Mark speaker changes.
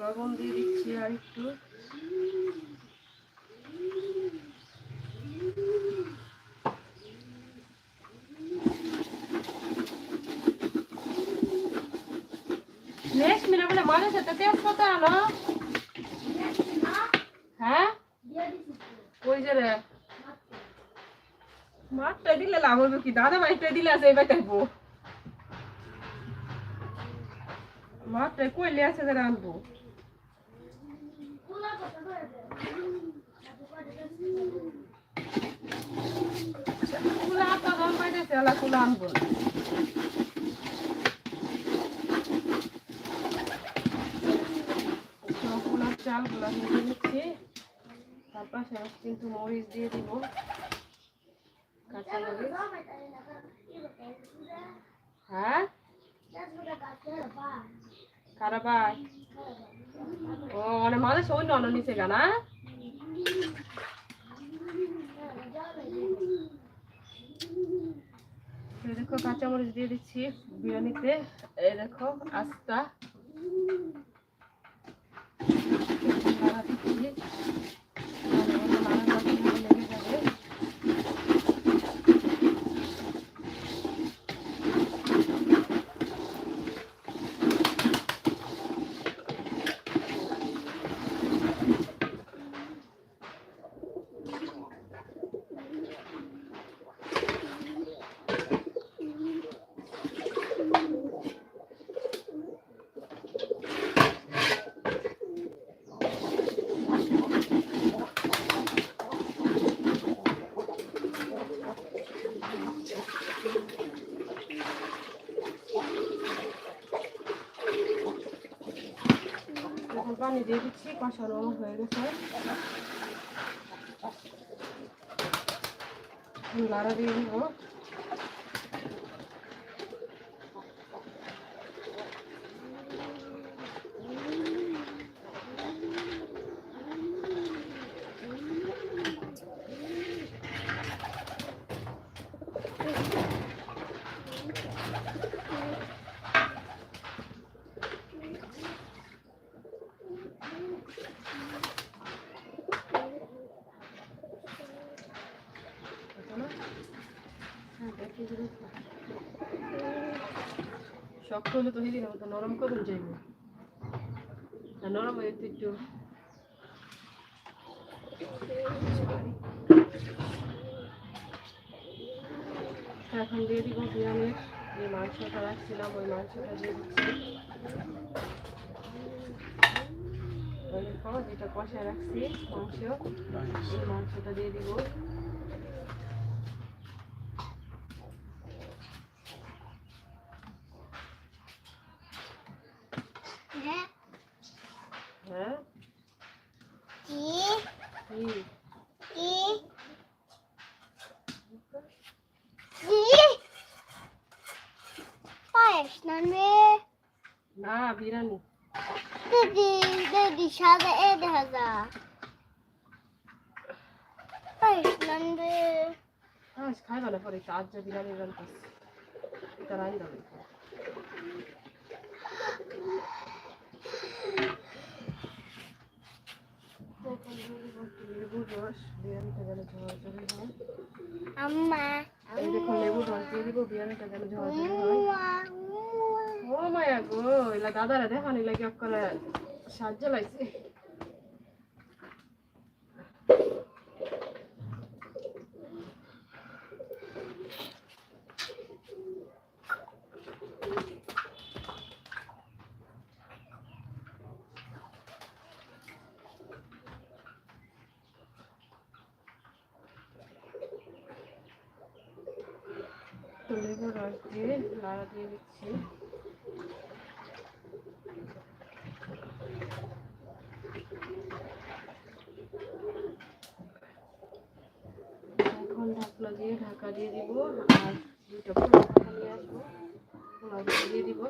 Speaker 1: লবণ দিয়ে দিচ্ছি আর একটু নেক্সট মিনিট বলে মনে সাথে তেজপাতা আনো। হ্যাঁ? ওই যে রে। মাঠটা দিলে লাভ কি? দাদা মাইটা দিলে আছে, এবার দেখব। মাঠটা কইলে আছে যে রানবো কুলা দম পাইতেছে, আলা কুলা আনব। চালগুলো নিচ্ছি। তারপর সেরকম কিন্তু মরিচ দিয়ে দিব। কাঁচা মরিচ। হ্যাঁ? কারাবাই ও মানে সৈন্য অন্য নিচে গানা দেখো কাঁচামরিচ দিয়ে দিচ্ছি বিরিয়ানিতে। এই দেখো, আস্তা। Thank you. পানি দিয়ে দিচ্ছি কষানো হয়ে গেছে। লাড়া দিয়ে দিব। হ্যাঁ, শক্ত হলে তো হেরি তো নরম করুন যাইব? নরম হয়ে একটু এখন দিয়ে দিব বিরিয়ানির যে মাংসটা রাখছিলাম, ওই মাংসটা দিয়ে দিচ্ছি। যেটা কষায় রাখছি, মাংস, এই মাংসটা দিয়ে দিব। হ্যাঁ কি
Speaker 2: পায়েস না রে
Speaker 1: না বিরিয়ানি।
Speaker 2: দিদি দিদি সাদা এ দেখা যা পায়েস না রে
Speaker 1: আজ খাইবা না পরে আজ যা বিরিয়ানি রান্তাছি এটা রান যাবে লেবুর রস বিরিয়ানিটা যেন ঝরঝরে হয়।
Speaker 2: আম্মা।
Speaker 1: এই দেখো লেবুর রস দিয়ে দিব বিরিয়ানিটা যেন হয়। ও মায়া গো এলা দাদারা দেখানি লাগে সাহায্য লাগছে লেবুর রস দিয়ে নাড়া দিয়ে দিচ্ছি। এখন ঢাকনা দিয়ে ঢাকা দিয়ে দিব, আর দুটো আসব। দিয়ে দিব।